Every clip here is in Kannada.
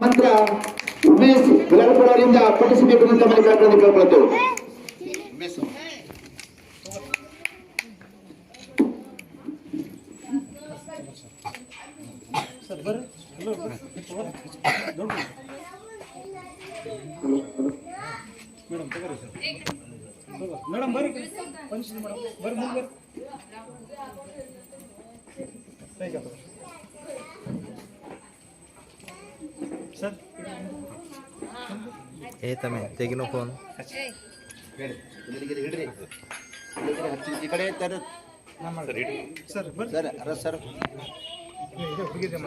ಮಂತ್ರ ಉಮೇಶ್ ಅವರಿಂದ ಪಠಿಸಬೇಕು ಅಂತ ಮಲ್ಲಿಕಾರ್ಜುನ ಕೇಳ್ಕೊಳ್ತೇವೆ ಮೇಡಮ್, ಬರ್ರಿ. ಪಂಚ್ ಮೇಡಮ್. ಬರ್ರಿ, ಮುಂದೆ ಬರ್ರಿ. ಸರ್ ಸರ್ ಬರ್ರಿ ಸರ್ ಅರ ಸರ್ ಇದೆ ಹುಡುಗಿದೆ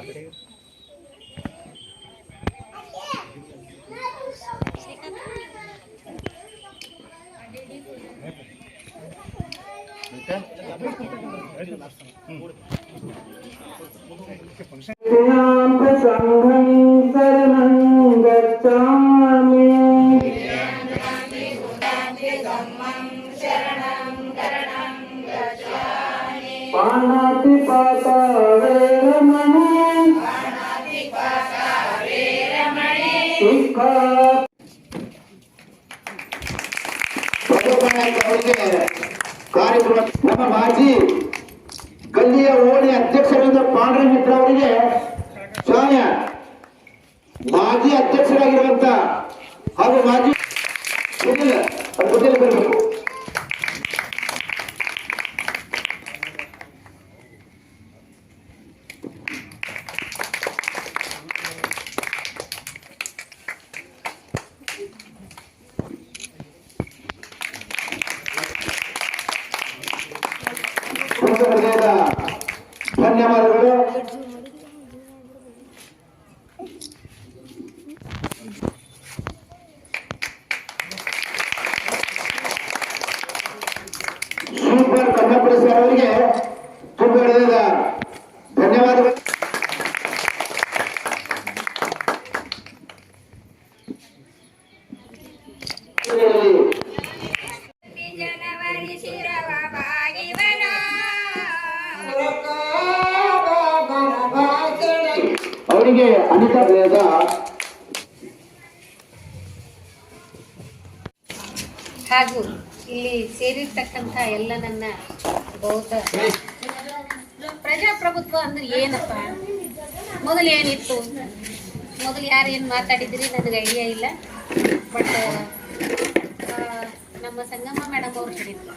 ಸುಖ ಕಾರ್ಯಕ್ರಮ ನಮ್ಮ ಮಾಜಿ ಗಲ್ಲಿಯ ಓಣಿ ಅಧ್ಯಕ್ಷರಾದ ಪಾಂಡ್ರ ಮಿತ್ರ ಅವರಿಗೆ ಸ್ವಾಮ್ಯ ಮಾಜಿ ಅಧ್ಯಕ್ಷರಾಗಿರುವಂತ ಹಾಗೂ ಮಾಜಿ ಬರಬೇಕು ಹೃದಯದ ಧನ್ಯವಾದಗಳು ಸೂಪರ್ ಕನ್ನಪುರ ಸರ್ ಅವರಿಗೆ ತುಂಬ ಧನ್ಯವಾದಗಳು. ಹಾಗೂ ಇಲ್ಲಿ ಸೇರಿರ್ತಕ್ಕಂಥ ಎಲ್ಲ ನನ್ನ ಪ್ರಜಾಪ್ರಭುತ್ವ ಅಂದ್ರೆ ಏನಪ್ಪ? ಮೊದಲು ಏನಿತ್ತು? ಮೊದಲು ಯಾರು ಏನು ಮಾತಾಡಿದ್ರಿ? ನನಗೆ ಐಡಿಯಾ ಇಲ್ಲ. ಬಟ್ ನಮ್ಮ ಸಂಗಮ್ಮ ಮೇಡಮ್ ಅವ್ರು ಹೇಳಿದ್ರು.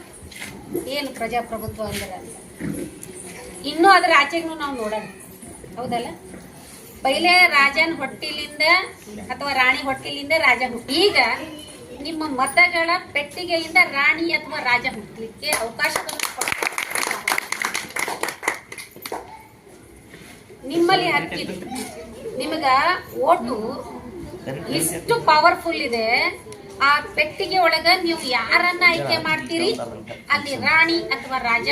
ಏನು ಪ್ರಜಾಪ್ರಭುತ್ವ ಅಂದ್ರೆ ಅಂತ. ಇನ್ನೂ ಅದರ ಆಚೆಗೂ ನಾವು ನೋಡೋಣ. ಹೌದಲ್ಲ? ಪೈಲೆ ರಾಜನ ಹೊಟ್ಟಿಲಿಂದ ಅಥವಾ ರಾಣಿ ಹೊಟ್ಟಿಲಿಂದ ರಾಜ ಹುಟ್ಟಿ. ಈಗ ನಿಮ್ಮ ಮತಗಳ ಪೆಟ್ಟಿಗೆಯಿಂದ ರಾಣಿ ಅಥವಾ ರಾಜ ಹುಟ್ಟಲಿಕ್ಕೆ ಅವಕಾಶವನ್ನು ನಿಮ್ಮಲ್ಲಿ ಹಕ್ಕಿದೆ ನಿಮಗ ಓಟು ಎಷ್ಟು ಪವರ್ಫುಲ್ ಇದೆ. ಆ ಪೆಟ್ಟಿಗೆ ಒಳಗ ನೀವು ಯಾರನ್ನ ಆಯ್ಕೆ ಮಾಡ್ತೀರಿ? ಅಲ್ಲಿ ರಾಣಿ ಅಥವಾ ರಾಜ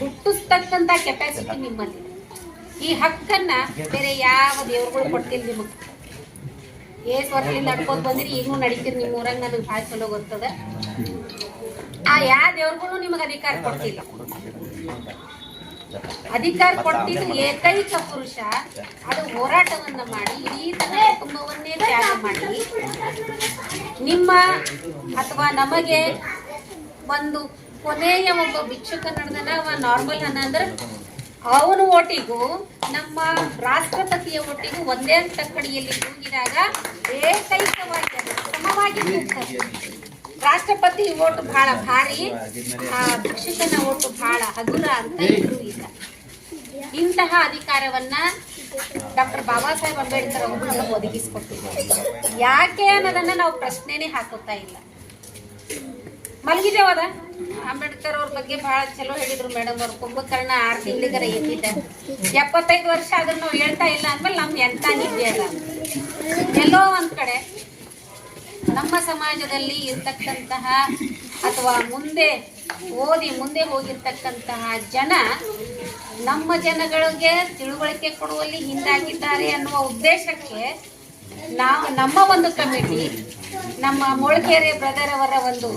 ಹುಟ್ಟಿಸ್ತಕ್ಕಂತ ಕೆಪಾಸಿಟಿ ನಿಮ್ಮಲ್ಲಿ. ಈ ಹಕ್ಕನ್ನ ಬೇರೆ ಯಾವ ದೇವ್ರುಗಳು ಕೊಡ್ತಿಲ್ಲ ನಿಮಗೆ. ಏಸ್ ವರ್ಷದಿಂದ ನಡ್ಕೊಂಡ್ ಬಂದಿರಿ ಈಗೂ ನಡೀತೀರಿ ನಿಮ್ಮ ಊರಾಗ ನನಗೆ ಭಾಳ ಚಲೋ ಗೊತ್ತದ. ಆ ಯಾವ ದೇವ್ರುಗಳು ನಿಮಗೆ ಅಧಿಕಾರ ಕೊಡ್ತಿಲ್ಲ. ಅಧಿಕಾರ ಕೊಟ್ಟಿದ್ದು ಏಕೈಕ ಪುರುಷ ಅದು ಹೋರಾಟವನ್ನ ಮಾಡಿ ಈ ತನ್ನ ಕುಟುಂಬವನ್ನೇ ತ್ಯಾಗ ಮಾಡಿ ನಿಮ್ಮ ಅಥವಾ ನಮಗೆ ಒಂದು ಕೊನೆಯ ಒಬ್ಬ ಭಿಕ್ಷುಕ ನಡೆದನ ನಾರ್ಮಲ್ ಹಣ ಅಂದ್ರೆ ಅವನ ಓಟಿಗೂ, ನಮ್ಮ ರಾಷ್ಟ್ರಪತಿಯ ಒಟ್ಟಿಗೂ ಒಂದೇ ತಕ್ಕಡಿಯಲ್ಲಿ ತೂಗಿದಾಗ ಏಕೈಕವಾಗಿ ಸಮವಾಗಿ. ರಾಷ್ಟ್ರಪತಿ ಓಟು ಬಹಳ ಭಾರಿ ಆ ಭಿಕ್ಷುಕನ ಓಟು ಬಹಳ ಹಗುರ ಅಂತ ಇದ್ರು ಇಲ್ಲ. ಇಂತಹ ಅಧಿಕಾರವನ್ನ ಡಾಕ್ಟರ್ ಬಾಬಾ ಸಾಹೇಬ್ ಅಂಬೇಡ್ಕರ್ ಅವರು ನಮಗೆ ಒದಗಿಸಿಕೊಟ್ಟಿದ್ದಾರೆ. ಯಾಕೆ ಅನ್ನೋದನ್ನ ನಾವು ಪ್ರಶ್ನೆನೇ ಹಾಕೋತಾ ಇಲ್ಲ. ಮಲಗಿದೇವದ ಅಂಬೇಡ್ಕರ್ ಅವ್ರ ಬಗ್ಗೆ ಬಹಳ ಚಲೋ ಹೇಳಿದ್ರು ಮೇಡಮ್ ಅವ್ರ. ಕುಂಭಕರ್ಣ ಆರು ತಿಂಗಳಿಗರ ಎದ್ದಿದ್ದ. ಎಪ್ಪತ್ತೈದು ವರ್ಷ ಆದ್ರೂ ನಾವು ಹೇಳ್ತಾ ಇಲ್ಲ ಅಂದ್ಮೇಲೆ ನಮ್ಗೆ ಎಂತ ನಿದ್ದೆ ಅಲ್ಲ ಎಲ್ಲೋ ಒಂದ್ ಕಡೆ ನಮ್ಮ ಸಮಾಜದಲ್ಲಿ ಇರ್ತಕ್ಕಂತಹ ಅಥವಾ ಮುಂದೆ ಓದಿ ಮುಂದೆ ಹೋಗಿರ್ತಕ್ಕಂತಹ ಜನ ನಮ್ಮ ಜನಗಳಿಗೆ ತಿಳುವಳಿಕೆ ಕೊಡುವಲ್ಲಿ ಹಿಂದಾಗಿದ್ದಾರೆ ಅನ್ನುವ ಉದ್ದೇಶಕ್ಕೆ ನಾವು ನಮ್ಮ ಒಂದು ಕಮಿಟಿ, ನಮ್ಮ ಮೊಳಕೆರೆ ಬ್ರದರ್ ಅವರ ಒಂದು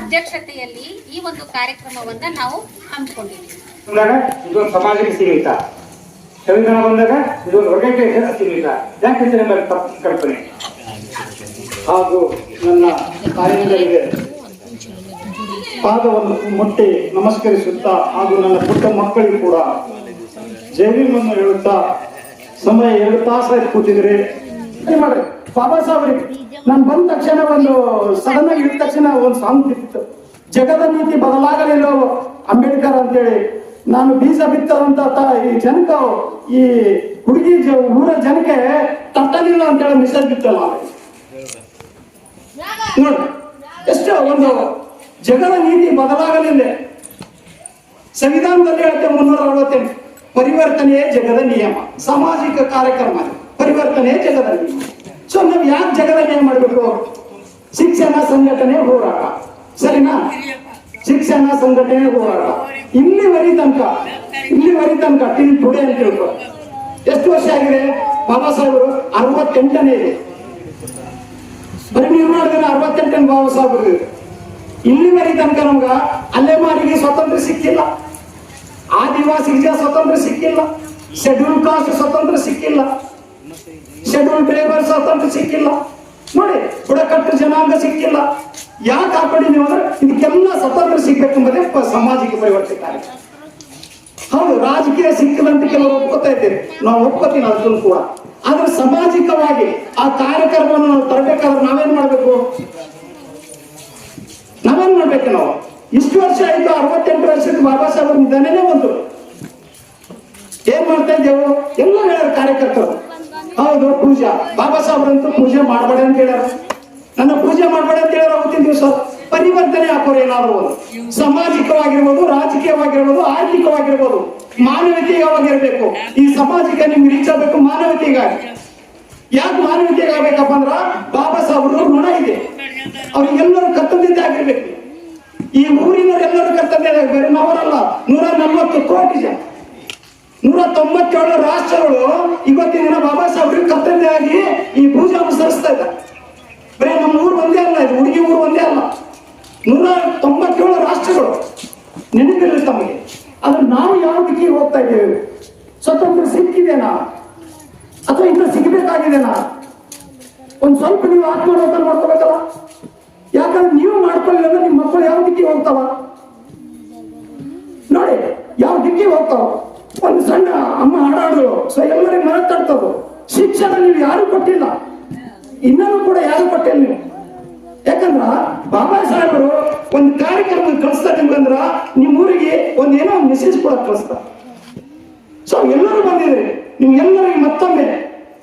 ಅಧ್ಯಕ್ಷತೆಯಲ್ಲಿ ಈ ಒಂದು ಕಾರ್ಯಕ್ರಮವನ್ನ ನಾವು ಹಮ್ಮಿಕೊಂಡಿದ್ದೀವಿ. ಸಮಾಜಕ್ಕೆ ಸೀಮಿತ. ಸಂವಿಧಾನ ಬಂದಾಗ ಇದೊಂದು ತಪ್ಪು ಕಲ್ಪನೆ. ಹಾಗೂ ನನ್ನ ತಾಯಿಗಳಿಗೆ ಪಾದವನ್ನು ಮುಟ್ಟಿ ನಮಸ್ಕರಿಸುತ್ತಾ ಹಾಗೂ ನನ್ನ ಪುಟ್ಟ ಮಕ್ಕಳಿಗೂ ಕೂಡ ಜೈವಿಮನ್ನು ಹೇಳುತ್ತಾ ಸಮಯ ಎರಡು ತಾಸಾಯ್ತು ಕೂತಿದ್ರಿ. ಮಾಡ್ರಿ. ಬಾಬಾ ಸಾಹೇಬ್ರಿ ನಾನು ಬಂದ ತಕ್ಷಣ ಒಂದು ಸಡನ್ ಆಗಿ ಇಳಿದ ತಕ್ಷಣ ಒಂದು ಸಾಂಗ್ ಬಿತ್ತು. ಜಗದ ನೀತಿ ಬದಲಾಗಲಿಲ್ಲ ಅಂಬೇಡ್ಕರ್ ಅಂತೇಳಿ. ನಾನು ಬೀಜ ಬಿತ್ತದಂತ ಈ ಜನಕ ಈ ಹುಡುಗಿ ಊರ ಜನಕ್ಕೆ ತಟ್ಟಲಿಲ್ಲ ಅಂತೇಳಿ ಮೆಸೇಜ್ ಬಿತ್ತಲ್ಲ. ನೋಡಿ ಎಷ್ಟೋ ಒಂದು ಜಗದ ನೀತಿ ಬದಲಾಗಲಿಲ್ಲ ಸಂವಿಧಾನದಲ್ಲಿ ಹೇಳುತ್ತೆ ಮುನ್ನೂರ ಅರವತ್ತೆಂಟು ಪರಿವರ್ತನೆಯೇ ಜಗದ ನಿಯಮ. ಸಾಮಾಜಿಕ ಕಾರ್ಯಕ್ರಮ ಪರಿವರ್ತನೆ ಜಗದ ನಿಯಮ. ಸೊ ನಾವು ಯಾಕೆ ಜಗದ ನಿಯಮ ಮಾಡಬೇಕು? ಶಿಕ್ಷಣ ಸಂಘಟನೆ ಹೋರಾಟ. ಸರಿನಾ? ಶಿಕ್ಷಣ ಸಂಘಟನೆ ಹೋರಾಟ. ಇಲ್ಲಿವರೆ ತನಕ ಇಲ್ಲಿವರೆ ತನಕ, ಟಿಲ್ ಟುಡೇ ಅಂತ ಹೇಳ್ಕೊ ಎಷ್ಟು ವರ್ಷ ಆಗಿದೆ? ಬಾಬಾ ಸಾಹೇಬರು ಅರವತ್ತೆಂಟನೇ ಇದೆ. ಬರೀ ನೀವು ನೋಡಿದ್ರೆ ಅರವತ್ತೆಂಟನೇ ಬಾಬಾ ಸಾಹೇಬರು ಇಲ್ಲಿವರೆಗೆ ತನಕ ನಮ್ಗ ಮಾಡಿಗೆ ಸ್ವಾತಂತ್ರ್ಯ ಸಿಕ್ಕಿಲ್ಲ. ಆದಿವಾಸಿಗೆ ಸ್ವಾತಂತ್ರ್ಯ ಸಿಕ್ಕಿಲ್ಲ. ಶೆಡ್ಯೂಲ್ ಕಾಸ್ಟ್ ಸ್ವಾತಂತ್ರ್ಯ ಸಿಕ್ಕಿಲ್ಲ. ಶೆಡ್ಯೂಲ್ ಟ್ರೇಬರ್ ಸ್ವಾತಂತ್ರ್ಯ ಸಿಕ್ಕಿಲ್ಲ. ನೋಡಿ, ಬುಡಕಟ್ಟು ಜನಾಂಗ ಸಿಕ್ಕಿಲ್ಲ. ಯಾಕೆ ಹಾಕೊಂಡಿದ್ದೀವಿ ಅಂದ್ರೆ, ಇದಕ್ಕೆಲ್ಲ ಸ್ವಾತಂತ್ರ್ಯ ಸಿಗ್ಬೇಕೆಂಬುದೇ ಪ- ಸಮಾಜಕ್ಕೆ ಪರಿವರ್ತನೆ ಕಾರ್ಯಕ್ರಮ ಹೌದು, ರಾಜಕೀಯ ಸಿಕ್ಕಿದಂತ ಕೆಲವರು ಒಪ್ಕೋತಾ ಇದ್ದೇವೆ. ನಾವು ಒಪ್ಕೋತೀನಿ ಅದನ್ನು ಕೂಡ ಆದ್ರೆ ಸಾಮಾಜಿಕವಾಗಿ ಆ ಕಾರ್ಯಕ್ರಮವನ್ನು ನಾವು ತರಬೇಕಾದ್ರೆ ನಾವೇನ್ ಮಾಡ್ಬೇಕು? ನಾವೇನ್ ಮಾಡ್ಬೇಕು ನಾವು? ಇಷ್ಟು ವರ್ಷ ಆಯ್ತು, ಅರವತ್ತೆಂಟು ವರ್ಷಕ್ಕೆ ಬಾಬಾ ಸಾಹೇಬ್ ನಿಧಾನನೇ ಬಂತು. ಏನ್ ಮಾಡ್ತಾ ಇದ್ದೇವು? ಎಲ್ಲ ಹೇಳ ಕಾರ್ಯಕರ್ತರು. ಹೌದು, ಪೂಜಾ. ಬಾಬಾ ಸಾಹೇಬ್ರಂತೂ ಪೂಜೆ ಮಾಡಬೇಡ ಅಂತ ಹೇಳ್ಯಾರ. ನನ್ನ ಪೂಜೆ ಮಾಡಬೇಡ ಅಂತ ಹೇಳ್ಯಾರ ಅವತ್ತಿನ ದಿವಸ. ಪರಿವರ್ತನೆ ಹಾಕೋರು ಏನಾದ್ರು ಸಾಮಾಜಿಕವಾಗಿರ್ಬೋದು, ರಾಜಕೀಯವಾಗಿರ್ಬೋದು, ಆರ್ಥಿಕವಾಗಿರ್ಬೋದು ಮಾನವೀಯವಾಗಿರ್ಬೇಕು ಈ ಸಮಾಜಕ್ಕೆ ನಿಮ್ಗೆ ರೀಚ್ ಆಗ್ಬೇಕು ಮಾನವೀಯಗಾಗಿ ಯಾಕೆ ಮಾನವೀಯತೆಗೆ ಅಂದ್ರ ಬಾಬಾ ಸಾಹೇಬ್ರು ಋಣ ಇದೆ. ಅವ್ರಿಗೆಲ್ಲರೂ ಕರ್ತವ್ಯತೆ ಆಗಿರ್ಬೇಕು. ಈ ಊರಿನವರೆಲ್ಲರೂ ಕರ್ತವ್ಯ ಬೇರೆ ನಾವರಲ್ಲ, ನೂರ ನಲ್ವತ್ತು ಕೋಟಿ ಜನ. ನೂರ ತೊಂಬತ್ತೇಳು ರಾಷ್ಟ್ರಗಳು ಇವತ್ತಿನ ದಿನ ಬಾಬಾ ಸಾಹೇಬ್ರಿಗೆ ಕರ್ತವ್ಯ ಆಗಿ ಈ ಪೂಜೆ ಅನುಸರಿಸ್ತಾ ಇದ್ದಾರೆ. ಬರೀ ನಮ್ಮ ಊರು ಒಂದೇ ಅಲ್ಲ, ಇದು ಹುಡುಗಿ ಊರು ಒಂದೇ ಅಲ್ಲ. ನೂರ ತೊಂಬತ್ತೇಳು ರಾಷ್ಟ್ರಗಳು ನೆನಪಿರಲಿ ತಮಗೆ. ಆದ್ರೆ ನಾವು ಯಾವ ದಿಕ್ಕಿಗೆ ಹೋಗ್ತಾ ಇದ್ದೇವೆ? ಸ್ವತಂತ್ರ ಸಿಕ್ಕಿದೆನಾ? ಅಥವಾ ಇನ್ನು ಸಿಗಬೇಕಾಗಿದೆನಾ? ಒಂದು ಸ್ವಲ್ಪ ನೀವು ಆತ್ಮಾವಲೋಕನ ಮಾಡ್ಕೋಬೇಕಲ್ಲ? ಯಾಕಂದ್ರೆ ನೀವು ಮಾಡ್ಕೊಳ್ಳಿ ಅಂದ್ರೆ ನಿಮ್ಮ ಮಕ್ಕಳು ಯಾವ ದಿಕ್ಕಿ ಹೋಗ್ತಾವ? ನೋಡಿ, ಯಾವ ದಿಕ್ಕಿ ಹೋಗ್ತಾವ? ಒಂದು ಸಣ್ಣ ಅಮ್ಮ ಹಾಡಾಡೋದು, ಸೊ ಎಲ್ಲರಿಗೆ ತಡ್ತದು ಶಿಕ್ಷಣ ನೀವು ಯಾರು ಕೊಟ್ಟಿಲ್ಲ? ಇನ್ನೂ ಕೂಡ ಯಾರು ಕೊಟ್ಟಿಲ್ಲ ನೀವು? ಯಾಕಂದ್ರ ಬಾಬಾ ಸಾಹೇಬರು ಒಂದು ಕಾರ್ಯಕ್ರಮ ಕಳಿಸ್ತಾ ನಿಮ್ಗಂದ್ರ ನಿಮ್ಮ ಊರಿಗೆ ಒಂದ್ ಏನೋ ಒಂದು ಮೆಸೇಜ್ ಕೂಡ ಕಳಿಸ್ತಾ ಸೊ ಎಲ್ಲರೂ ಬಂದಿದೆ ನಿಮ್ಗೆಲ್ಲರಿಗೆ ಮತ್ತೊಮ್ಮೆ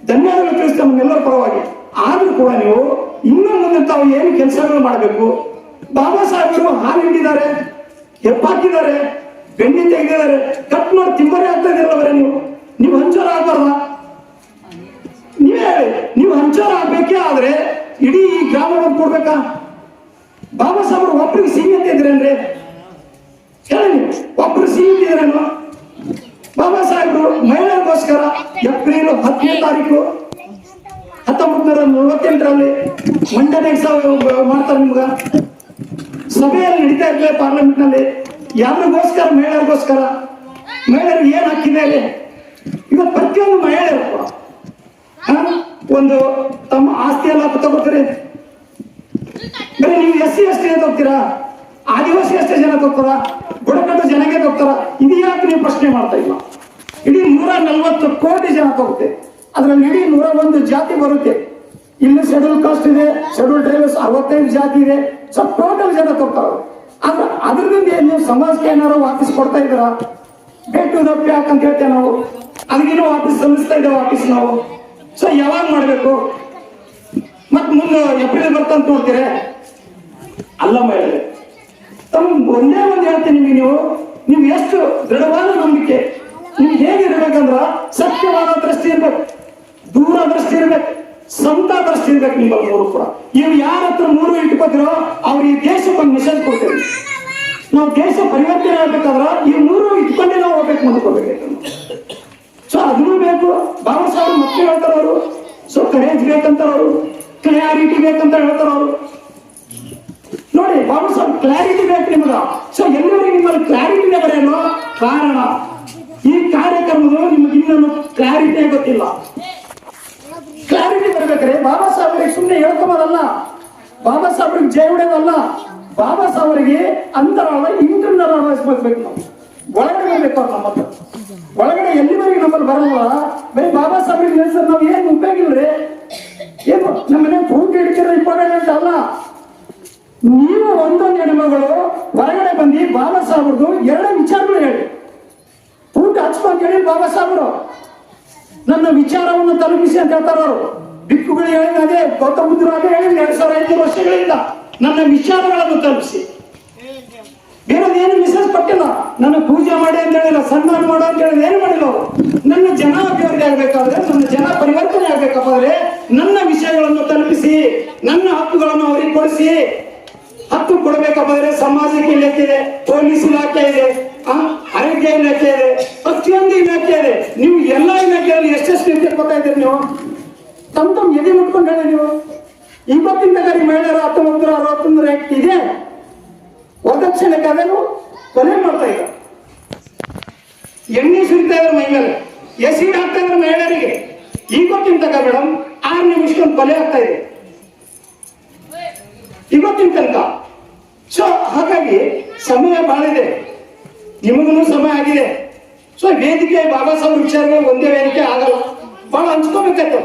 ಧನ್ಯವಾದಗಳು ತಿಳಿಸ್ತಾ ನಮ್ಮೆಲ್ಲರ ಪರವಾಗಿ. ಆದ್ರೂ ಕೂಡ ನೀವು ಇನ್ನೂ ಮುಂದೆ ತಾವು ಏನು ಕೆಲಸಗಳು ಮಾಡಬೇಕು, ಬಾಬಾ ಸಾಹೇಬರು ಹಾಲು ಹಿಂಡಿದ್ದಾರೆ ಹೆಪ್ಪಾಕಿದ್ದಾರೆ ಬೆಣ್ಣೆ ತೆಗೆದಿದ್ದಾರೆ ಕಟ್ ಮಾಡಿ ತಿಂಬರೇ ಆಗ್ತಾ ಇದೆಯಲ್ಲ ನೀವು. ನೀವು ಹಂಚೋರ ಆಗ್ಬಾರ್ದ ನೀವೇ ಹೇಳಿ, ನೀವು ಹಂಚೋರ ಆಗ್ಬೇಕೇ ಆದ್ರೆ ಇಡೀ ಈ ಗ್ರಾಮವನ್ನು ಕೊಡ್ಬೇಕಾ? ಬಾಬಾ ಸಾಹೇಬರು ಒಬ್ಬರಿಗೆ ಇದ್ರೆ ಹೇಳಿ ಕೇಳಿ ಒಬ್ರು ಇದ್ರೇನು ಬಾಬಾ ಸಾಹೇಬರು ಮಹಿಳೆಯರಿಗೋಸ್ಕರ ಏಪ್ರಿಲ್ ಹತ್ತನೇ ತಾರೀಕು ಹತ್ತೊಂಬತ್ತು ನೂರ ನಲವತ್ತೆಂಟರಲ್ಲಿ ಮಂಡನೆ ಮಾಡ್ತಾರೆ ನಿಮ್ಗ? ಸಭೆಯಲ್ಲಿ ನಡೀತಾ ಇರ್ಲಿ ಪಾರ್ಲಿಮೆಂಟ್ನಲ್ಲಿ ಯಾರಿಗೋಸ್ಕರ? ಮಹಿಳೆಯರಿಗೋಸ್ಕರ. ಮಹಿಳೆಯರಿಗೆ ಏನ್ ಹಾಕಿದ್ದಾರೆ ಇವತ್ತು ಪ್ರತಿಯೊಂದು ಮಹಿಳೆಯರು ಒಂದು ತಮ್ಮ ಆಸ್ತಿ ಎಲ್ಲ ತಗೋತೀರಿ ಬರೀ ನೀವು S C S T adivasi ಅಷ್ಟೇ ಜನ ತಗೋತಾರ ಬುಡಕಟ್ಟು ಜನಕ್ಕೆ ತೋಗ್ತಾರ ಇದು ಯಾಕೆ ನೀವು ಪ್ರಶ್ನೆ ಮಾಡ್ತಾ ಇಲ್ಲ? ಇಡೀ ನೂರ ನಲ್ವತ್ತು ಕೋಟಿ ಜನ ತೋಗುತ್ತೆ ಅದ್ರಲ್ಲಿ ಇಡೀ ನೂರ ಒಂದು ಜಾತಿ ಬರುತ್ತೆ. ಇಲ್ಲಿ ಶೆಡ್ಯೂಲ್ ಕಾಸ್ಟ್ ಇದೆ ಶೆಡ್ಯೂಲ್ ಡ್ರೈವರ್ಸ್ ಅರವತ್ತೈದು ಜಾತಿ ಇದೆ. ಸೊ ಟೋಟಲ್ ಜನ ತಗೋತಾರ ಆದ್ರೆ ಅದರಿಂದ ನೀವು ಸಮಾಜಕ್ಕೆ ಏನಾರು ವಾಪಸ್ ಕೊಡ್ತಾ ಇದ್ದೀರಾ? ಬೇಟು ದಪ್ಪ ಅಂತ ಹೇಳ್ತೇವೆ ನಾವು. ಅದಕ್ಕೇನು ವಾಪಸ್ ಸಲ್ಲಿಸ್ತಾ ಇದ್ದೇವೆ ವಾಪಸ್ ನಾವು. ಮಾಡ್ಬೇಕು. ಮತ್ ಮುಂದೆ ಏಪ್ರಿಲ್ ಬರ್ತಂತ ನೋಡ್ತೀರ? ಅಲ್ಲ ಮಹಿಳೆ ತಮ್ಮ ಒಂದೇ ಒಂದು ಹೇಳ್ತೀನಿ ನಿಮಗೆ ನೀವು. ನೀವು ಎಷ್ಟು ದೃಢವಾದ ನಂಬಿಕೆ. ನಿಮ್ಗೆ ಹೇಗೆ ಇರ್ಬೇಕಂದ್ರ ಸತ್ಯವಾದ ದೃಷ್ಟಿ ಇರ್ಬೇಕು. ದೂರ ದೃಷ್ಟಿ ಇರ್ಬೇಕು. ಸ್ವಂತ ದೃಷ್ಟಿ ಇರ್ಬೇಕು ನಿಮ್ಮ ಮೂರು ಕೂಡ. ನೀವು ಯಾರ ಹತ್ರ ಮೂರು ಇಟ್ಕೋತಿರೋ ಅವ್ರು ಈ ದೇಶಕ್ಕೆ ಒಂದು ಮೆಸೇಜ್ ಕೊಡ್ತೀವಿ ನಾವು ದೇಶ ಪರಿವರ್ತನೆ ಆಗ್ಬೇಕಾದ್ರ ಈ ಮೂರು ಇಟ್ಕೊಂಡೇ ನಾವು ಹೋಗ್ಬೇಕು ಮುಂದ್ಕೋಬೇಕು ಸೊ ಅದನ್ನು ಬೇಕು. ಬಾಬಾ ಸಾಹೇಬ್ ಮತ್ತೆ ಹೇಳ್ತಾರ ಅವರು ಸೊ ಕರೇಜ್ ಬೇಕಂತ ಅವರು. ಕ್ಲಾರಿಟಿ ಬೇಕಂತ ಹೇಳ್ತಾರ ಅವರು. ನೋಡಿ, ಬಾಬಾ ಸರ್ ಕ್ಲಾರಿಟಿ ಬೇಕು ನಿಮಗ. ಸೊ ಎಲ್ಲರಿಗೂ ನಿಮ್ಮಲ್ಲಿ ಕ್ಲಾರಿಟಿನೇ ಬರೆಯಲು ಕಾರಣ. ಈ ಕಾರ್ಯಕ್ರಮಗಳು ನಿಮಗೆ ಇನ್ನೂ ಕ್ಲಾರಿಟಿ ಗೊತ್ತಿಲ್ಲ. ಕ್ಲಾರಿಟಿ ಬರ್ಬೇಕ್ರೆ. ಬಾಬಾ ಸಾಹೇಬರಿಗೆ ಸುಮ್ಮನೆ ಹೇಳ್ಕೊಂಬೋದಲ್ಲ ಬಾಬಾ ಸಾಹೇಬ್ರಿಗೆ ಜಯ ಹೊಡೆಯೋದಲ್ಲ. ಬಾಬಾ ಸಾಹೇಬರಿಗೆ ಅಂತರಾಳ ಇಂಟರ್ನಲ್ ಮಾಡ್ಬೇಕು ನಾವು. ಒಳಗಡೆ ಬೇಕು ಅವ್ರು ನಮ್ಮ ಒಳಗಡೆ ಎಲ್ಲಿವರೆಗೆ ನಮ್ಮಲ್ಲಿ ಬರಲ್ಲ ಸಾಹೇಬ್ರಿಗೆ ನಿಲ್ಸಿದ್ರೆ ನಾವು ಏನು ಉಪಯೋಗ ಇಲ್ರಿ ಏನು ನಮ್ಮನೆ ಫೋಟೋ ಹಿಡಿಕಿದ್ರೆ ಇಂಪಾರ್ಟೆಂಟ್ ಅಲ್ಲ. ನೀವು ಒಂದೊಂದು ಹೆಣ್ಮಗಳು ಹೊರಗಡೆ ಬಂದು ಬಾಬಾ ಸಾಹೇಬ್ರದ್ದು ಎರಡೇ ವಿಚಾರಗಳು ಹೇಳಿ. ಊಟ ಹಚ್ಕೊಂಡು ಹೇಳಿ ಬಾಬಾ ಸಾಹೇಬ್ರು ನನ್ನ ವಿಚಾರವನ್ನು ತಲುಪಿಸಿ ಅಂತ ಹೇಳ್ತಾರ ಅವರು. ಬಿಕ್ಕುಗಳು ಹೇಳಿದ ಅದೇ ಗೌತಮ ಬುದ್ಧರು ಅದೇ ಹೇಳಿ ಎರಡ್ ಸಾವಿರ ಐದು ವರ್ಷಗಳಿಂದ. ನನ್ನ ವಿಚಾರಗಳನ್ನು ತಲುಪಿಸಿ. ಬೇರೆದು ಏನು ಮೆಸೇಜ್ ಕೊಟ್ಟಿಲ್ಲ ನನ್ನ ಪೂಜೆ ಮಾಡಿ ಅಂತ ಹೇಳಿಲ್ಲ, ಸನ್ಮಾನ ಮಾಡು ಅಂತ ಹೇಳಿದ್ರೆ ಏನು ಮಾಡಿಲ್ಲ ನನ್ನ ಜನ ಅಭಿವೃದ್ಧಿ ಆಗ್ಬೇಕಾದ್ರೆ, ನನ್ನ ಜನ ಪರಿವರ್ತನೆ ಆಗ್ಬೇಕಾದ್ರೆ ನನ್ನ ವಿಷಯಗಳನ್ನು ತಲುಪಿಸಿ, ನನ್ನ ಹಕ್ಕುಗಳನ್ನು ಅವರಿಗೆ ಕೊಡಿಸಿ. ಹಕ್ಕು ಕೊಡಬೇಕಾದ್ರೆ ಸಮಾಜಕ್ಕೆ ಇಲಾಖೆ ಇದೆ, ಪೊಲೀಸ್ ಇಲಾಖೆ ಇದೆ ಆರೋಗ್ಯ ಇಲಾಖೆ ಇದೆ, ಪ್ರತಿಯೊಂದು ಇಲಾಖೆ ಇದೆ. ನೀವು ಎಲ್ಲ ಇಲಾಖೆಯಲ್ಲಿ ಎಷ್ಟೆಷ್ಟು ಇಲಾಖೆ ಕೊಡ್ತಾ ಇದ್ದೀರಿ ನೀವು? ತಮ್ಮ ತಮ್ಮ ಎದೆ ಮುಟ್ಕೊಂಡು ನೀವು. ಇವತ್ತಿನ ತನಕ ಮಹಿಳೆಯರು ಹತ್ತೊಂಬತ್ತು ನೂರ ಅರವತ್ತೊಂದರ ಇದೆ. ವರದಕ್ಷಿಣೆ ಕಾಯ್ದೆನು ಕೊಲೆ ಮಾಡ್ತಾ ಇದ್ದಾರೆ ಎಣ್ಣೆ ಸುರಿತಾ ಇದ್ರು ಮೈ ಮೇಲೆ ಹಾಕ್ತಾ ಇದ್ರು ಮಹಿಳೆಯರಿಗೆ ಇವತ್ತಿನ ತನಕ ಮೇಡಮ್ ಆರು ನಿಮಿಷಕ್ಕೊಂದು ಕೊಲೆ ಆಗ್ತಾ ಇದೆ. ಇವತ್ತಿನ ತನಕ. ಸೊ ಹಾಗಾಗಿ ಸಮಯ ಬಹಳ ಇದೆ. ನಿಮಗೂ ಸಮಯ ಆಗಿದೆ. ಸೊ ವೇದಿಕೆ ಬಾಬಾ ಸಾಹೇಬ್ ವಿಚಾರಗಳು ಒಂದೇ ವೇದಿಕೆ ಆಗಲ್ಲ. ಬಹಳ ಹಂಚ್ಕೋಬೇಕಾಯ್ತು.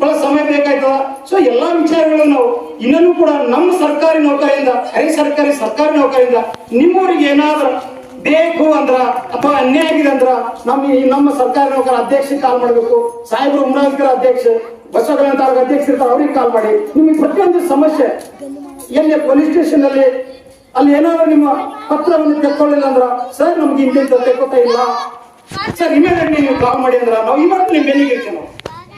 ಬಹಳ ಸಮಯ ಬೇಕಾಯ್ತದ. ಸೊ ಎಲ್ಲಾ ವಿಚಾರಗಳನ್ನು ನಾವು ಇನ್ನೂ ಕೂಡ ನಮ್ಮ ಸರ್ಕಾರಿ ನೌಕರಿಯಿಂದ ಅರೆ ಸರ್ಕಾರಿ ಸರ್ಕಾರಿ ನೌಕರಿಯಿಂದ ನಿಮ್ಮವರಿಗೆ ಏನಾದ್ರೂ ಬೇಕು ಅಂದ್ರ ಅಥವಾ ಅನ್ಯಾಯ ಆಗಿದೆ ಅಂದ್ರ ನಮ್ಮ ನಮ್ಮ ಸರ್ಕಾರಿ ನೌಕರ ಅಧ್ಯಕ್ಷ ಕಾಲ್ ಮಾಡಬೇಕು. ಸಾಹೇಬ್ರು ಉಮ್ರಾಜ್ಕರ ಅಧ್ಯಕ್ಷ ಬಸವಕಲ್ಯಾಣ ತಾಲೂಕು ಅಧ್ಯಕ್ಷ ಇರ್ತಾರೆ, ಅವ್ರಿಗೆ ಕಾಲ್ ಮಾಡಿ. ನಿಮಗೆ ಪ್ರತಿಯೊಂದು ಸಮಸ್ಯೆ ಎಲ್ಲಿ ಪೊಲೀಸ್ ಸ್ಟೇಷನ್ ಅಲ್ಲಿ ಅಲ್ಲಿ ಏನಾದ್ರು ನಿಮ್ಮ ಪತ್ರವನ್ನು ತೆಕ್ಕೊಳ್ಳಿಲ್ಲ ಅಂದ್ರ, ಸರ್, ನಮ್ಗೆ ಇಂತಿಂತ ತೆಕ್ಕೋತಾ ಇಲ್ಲ. ಸರ್ ಇಮಿಡಿಯೇಟ್ ನೀವು ಕಾಲ್ ಮಾಡಿ ಅಂದ್ರ ನಾವು ಇವತ್ತು ನಿಮ್ಮ ಬೆನ್ನಿಗೆ ಇರ್ತೀವಿ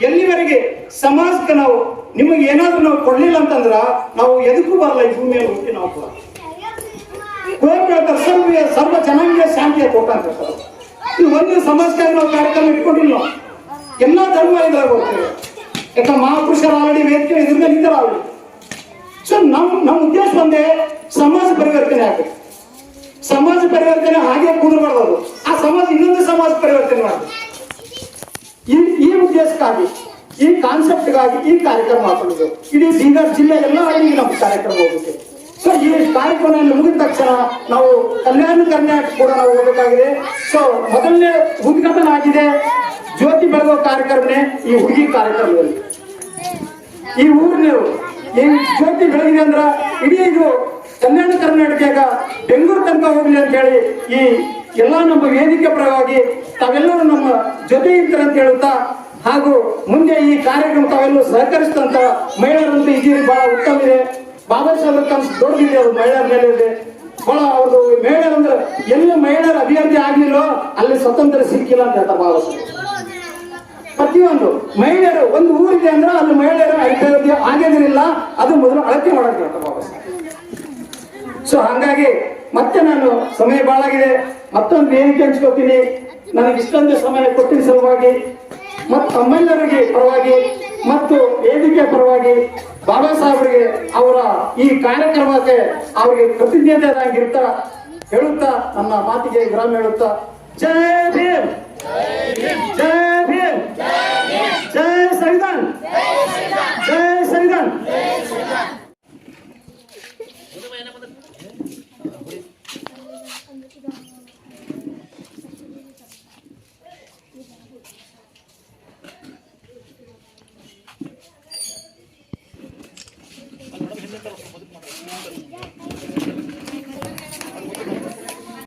ಎಲ್ಲಿವರೆಗೆ ಸಮಾಜಕ್ಕೆ ನಾವು ನಿಮಗೆ ಏನಾದ್ರೂ ನಾವು ಕೊಡ್ಲಿಲ್ಲ ಅಂತಂದ್ರ ನಾವು ಎದಕ್ಕೂ ಬರಲ್ಲ ಈ ಭೂಮಿಯ ಹುಟ್ಟಿ ನಾವು ಕೂಡ. ಹೇಳ್ತಾರೆ ಸರ್ವ ಸರ್ವ ಜನಾಂಗೀಯ ಶಾಂತಿಯ ಕೋಟ ಅಂತ ಇದು ಒಂದು ಸಮಾಜಕ್ಕಾಗಿ ನಾವು ಕಾರ್ಯಕ್ರಮ ಇಟ್ಕೊಂಡಿಲ್ಲ ಎಲ್ಲ ಧರ್ಮ ಇದ್ರಾಗ ಹೋಗ್ತೇವೆ ಯಾಕಂದ್ರೆ ಮಹಾಪುರುಷರು ಆಲ್ರೆಡಿ ವೇದಿಕೆ ಇದ್ರಿಂದ ನಿಂತರ ಆಲ್ರೆಡಿ ಸೊ ನಮ್ ನಮ್ಮ ಉದ್ದೇಶ ಒಂದೇ ಸಮಾಜ ಪರಿವರ್ತನೆ ಆಗಬೇಕು. ಸಮಾಜ ಪರಿವರ್ತನೆ ಹಾಗೆ ಕೂದಬಾರ್ದು ಆ ಸಮಾಜ ಇನ್ನೊಂದು ಸಮಾಜ ಪರಿವರ್ತನೆ ಮಾಡಬೇಕು. ಈ ಈ ಉದ್ದೇಶಕ್ಕಾಗಿ, ಈ ಕಾನ್ಸೆಪ್ಟ್ಗಾಗಿ ಈ ಕಾರ್ಯಕ್ರಮ ಹಾಕೊಂಡಿದ್ದು ಇಡೀ ಬೀದರ್ ಜಿಲ್ಲೆ ಎಲ್ಲ ಹಳ್ಳಿಗೆ ನಮ್ಮ ಕಾರ್ಯಕ್ರಮ ಹೋಗುತ್ತೆ ಸೊ ಈ ಕಾರ್ಯಕ್ರಮ ಮುಗಿದ ತಕ್ಷಣ ನಾವು ಕಲ್ಯಾಣ ಕರ್ನಾಟಕ ಕೂಡ ನಾವು ಹೋಗಬೇಕಾಗಿದೆ. ಸೊ ಮೊದಲನೇ ಉದ್ಘಾಟನೆ ಆಗಿದೆ ಜ್ಯೋತಿ ಬೆಳಗೋ ಕಾರ್ಯಕ್ರಮನೇ ಈ ಹುಡುಗಿ ಕಾರ್ಯಕ್ರಮದಲ್ಲಿ. ಈ ಊರಿನ ಈ ಜ್ಯೋತಿ ಬೆಳಗಿದೆ ಅಂದ್ರ ಇಡೀ ಇದು ಕಲ್ಯಾಣ ಕರ್ನಾಟಕ ಬೆಂಗಳೂರು ತನಕ ಹೋಗ್ಲಿ ಅಂತ ಹೇಳಿ ಈ ಎಲ್ಲ ನಮ್ಮ ವೇದಿಕೆ ಪರವಾಗಿ ತಾವೆಲ್ಲರೂ ನಮ್ಮ ಜೊತೆ ಇರ್ತಾರೆ ಅಂತ ಹೇಳುತ್ತಾ, ಹಾಗೂ ಮುಂದೆ ಈ ಕಾರ್ಯಕ್ರಮ ತಾವೆಲ್ಲರೂ ಸಹಕರಿಸಿದಂತ ಮಹಿಳೆಯರಂತೂ ಇದೀರಿ ಬಹಳ ಉತ್ತಮ ಇದೆ. ಬಾಬಾ ಸಾಹೇಬ್ರ ಕನಸು ದೊಡ್ಡದಿದೆ ಅದು ಮಹಿಳೆಯರ ಮೇಲೆ ಇದೆ. ಬಹಳ ಅವ್ರದ್ದು ಮಹಿಳೆಯರಂದ್ರೆ ಎಲ್ಲಿ ಮಹಿಳೆಯರ ಅಭಿವೃದ್ಧಿ ಆಗ್ಲಿಲ್ಲೋ ಅಲ್ಲಿ ಸ್ವತಂತ್ರ ಸಿಕ್ಕಿಲ್ಲ ಅಂತ ಹೇಳ್ತಾರೆ ಬಾಬಾ ಸಾಹೇಬ್ ಪ್ರತಿಯೊಂದು ಮಹಿಳೆಯರು, ಒಂದು ಊರಿದೆ ಅಂದ್ರೆ ಅಲ್ಲಿ ಮಹಿಳೆಯರು ಅಭಿವೃದ್ಧಿ ಆಗಿರಲಿಲ್ಲ ಅದು ಮೊದಲು ಅಳತೆ ಮಾಡಕ್ಕೆ ಹೇಳ್ತಾರೆ ಬಾಬಾ ಸಾಹೇಬ್ ಸೊ ಹಾಗಾಗಿ ಮತ್ತೆ ನಾನು ಸಮಯ ಬಾಳಾಗಿದೆ. ಮತ್ತೊಂದು ಏನಕ್ಕೆ ಹಂಚ್ಕೋತೀನಿ? ನನಗೆ ಇಷ್ಟೊಂದು ಸಮಯ ಕೊಟ್ಟಿನ ಸಲುವಾಗಿ ಮತ್ತು ತಮ್ಮೆಲ್ಲರಿಗೆ ಪರವಾಗಿ ಮತ್ತು ವೇದಿಕೆ ಪರವಾಗಿ ಬಾಬಾ ಸಾಹೇಬರಿಗೆ ಅವರ ಈ ಕಾರ್ಯಕ್ರಮಕ್ಕೆ ಅವರಿಗೆ ಕೃತಜ್ಞತೆ ಹೇಳುತ್ತಾ ನನ್ನ ಮಾತಿಗೆ ವಿರಾಮ ಹೇಳುತ್ತಾ. ಜಯ ಭೀಮ್!